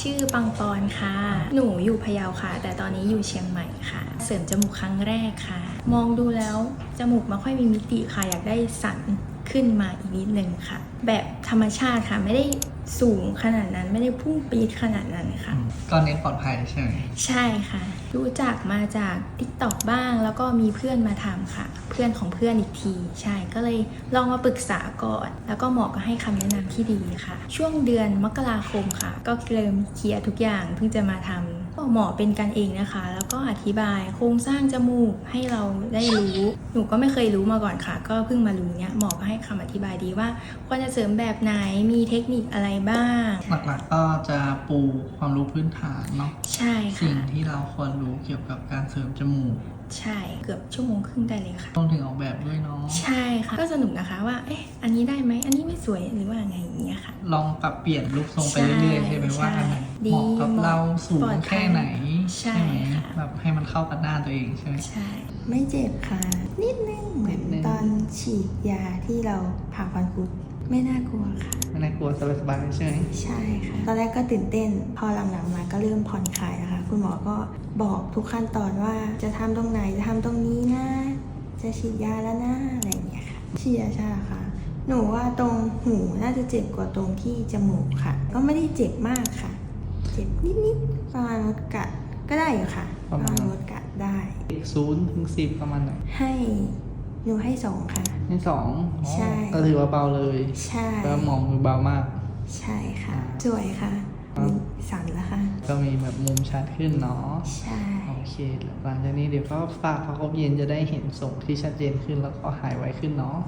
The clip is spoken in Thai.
ชื่อปังปอนค่ะ หนูอยู่พะเยาค่ะ แต่ตอนนี้อยู่เชียงใหม่ค่ะ เสริมจมูกครั้งแรกค่ะ มองดูแล้วจมูกไม่ค่อยมีมิติค่ะ อยากได้สันขึ้นมาอีกนิดนึงค่ะ แบบธรรมชาติค่ะไม่ได้สูงขนาดนั้นไม่ได้พุ่งปี๊ดขนาดนั้นค่ะตอนนี้ปลอดภัยใช่ไหมใช่ค่ะ รู้จักมาจาก t ิ k t o k บ้าง แล้วก็มีเพื่อนมาทำค่ะ เพื่อนของเพื่อนอีกที ใช่ก็เลยลองมาปรึกษาก่อน แล้วก็หมอก็ให้คำแนะนำที่ดีค่ะ ช่วงเดือนมกราคมค่ะ ก็เริ่มเคลียร์ทุกอย่างเพิ่งจะมาทำ ก็หมอเป็นกันเองนะคะ แล้วก็อธิบายโครงสร้างจมูกให้เราได้รู้ หนูก็ไม่เคยรู้มาก่อนค่ะ ก็เพิ่งมารู้เนี้ยหมอก็ให้คำอธิบายดีว่าควรจะเสริมแบบไหนมีเทคนิคอะไรบ้าง หลักๆก็จะปูความรู้พื้นฐานเนาะใช่สิ่งค่ะที่เราควรรู้เกี่ยวกับการเสริมจมูกใช่เกือบชั่วโมงครึ่งได้เลยค่ะ ต้องถึงออกแบบด้วยเนาะใช่ค่ะ ก็สนุกนะคะว่าเอ๊ะอันนี้ได้ไหมอันนี้ไม่สวยหรือว่าไงอย่างเงี้ยค่ะ ลองปรับเปลี่ยนรูปทรงไปเรื่อยๆใช่ใช่ไหมว่าอันไหนดีเหมาะกับเราสูปลงอดภัยแค่ไหน ใช่ไหมค่ะแบบให้มันเข้ากับหน้าตัวเองใช่ไหมใช่ไม่เจ็บค่ะ นิดนึงเหมือนนิดนึงตอนฉีดยาที่เราผ่าฟันคุดไม่น่ากลัวค่ะ ไม่น่ากลัวสบายๆใช่ไหมใช่ค่ะตอนแรกก็ตื่นเต้น พอหลังๆมาก็เริ่มผ่อนคลายนะคะ คุณหมอก็บอกทุกขั้นตอนว่าจะทำตรงไหนจะทำตรงนี้นะ จะฉีดยาแล้วนะอะไรอย่างเงี้ยค่ะฉีดยาชาค่ะ หนูว่าตรงหูน่าจะเจ็บกว่าตรงที่จมูกค่ะ ก็ไม่ได้เจ็บมากค่ะ เจ็บนิดๆประมาณมดกัดก็ได้อยู่ค่ะ ประมาณมดกัดได้ศูนย์ถึงสิบประมาณไหนให้ หนูให้สองค่ะ ให้สองอ๋อใช่ก็ถือว่าเบาเลยใช่ ก็มองมือเบามาก ใช่ค่ะอ่าสวยค่ะครับสั่นแล้วค่ะ ก็มีแบบมุมชัดขึ้นเนาะ ใช่ โอเค หลังจากนี้เดี๋ยวก็ฝากพักอบเย็นจะได้เห็นทรงที่ชัดเจนขึ้นแล้วก็หายไวขึ้นเนาะ